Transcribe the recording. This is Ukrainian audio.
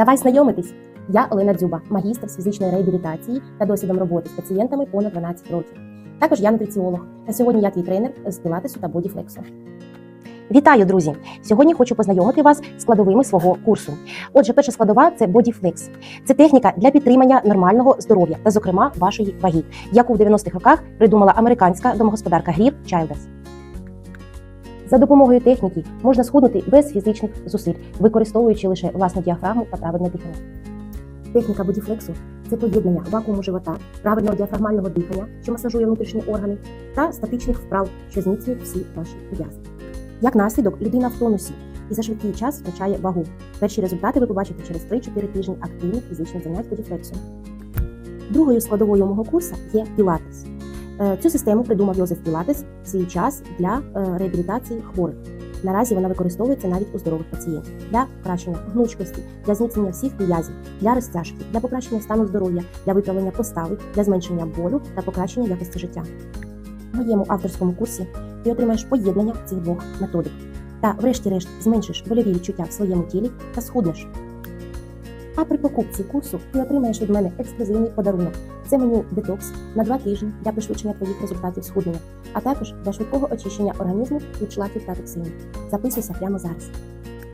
Давай знайомитись. Я Олена Дзюба, магістр з фізичної реабілітації та досвідом роботи з пацієнтами понад 12 років. Також я нутриціолог. Та сьогодні я твій тренер з пілатесу та бодіфлексу. Вітаю, друзі! Сьогодні хочу познайомити вас з складовими свого курсу. Отже, перша складова це бодіфлекс. Це техніка для підтримання нормального здоров'я та, зокрема, вашої ваги, яку в 90-х роках придумала американська домогосподарка Грір Чайлдес. За допомогою техніки можна схуднути без фізичних зусиль, використовуючи лише власну діафрагму та правильне дихання. Техніка бодіфлексу це поєднання вакууму живота, правильного діафрагмального дихання, що масажує внутрішні органи, та статичних вправ, що зміцнюють всі ваші м'язи. Як наслідок, людина в тонусі і за швидкий час втрачає вагу. Перші результати ви побачите через 3-4 тижні активних фізичних занять бодіфлексом. Другою складовою мого курсу є пілатес. Е, Цю систему придумав Йозеф Пілатес в свій час для е, реабілітації хворих. Наразі вона використовується навіть у здорових пацієнтів для покращення гнучкості, для зміцнення всіх м'язів, для розтяжки, для покращення стану здоров'я, для виправлення постави, для зменшення болю та покращення якості життя. В моєму авторському курсі ти отримаєш поєднання цих двох методик та, врешті-решт, зменшиш больові відчуття в своєму тілі та схуднеш. А при покупці курсу ти отримаєш від мене ексклюзивний подарунок. Це меню детокс на два тижні для пришвидшення твоїх результатів схуднення, а також для швидкого очищення організму від шлаків та токсинів. Записуйся прямо зараз.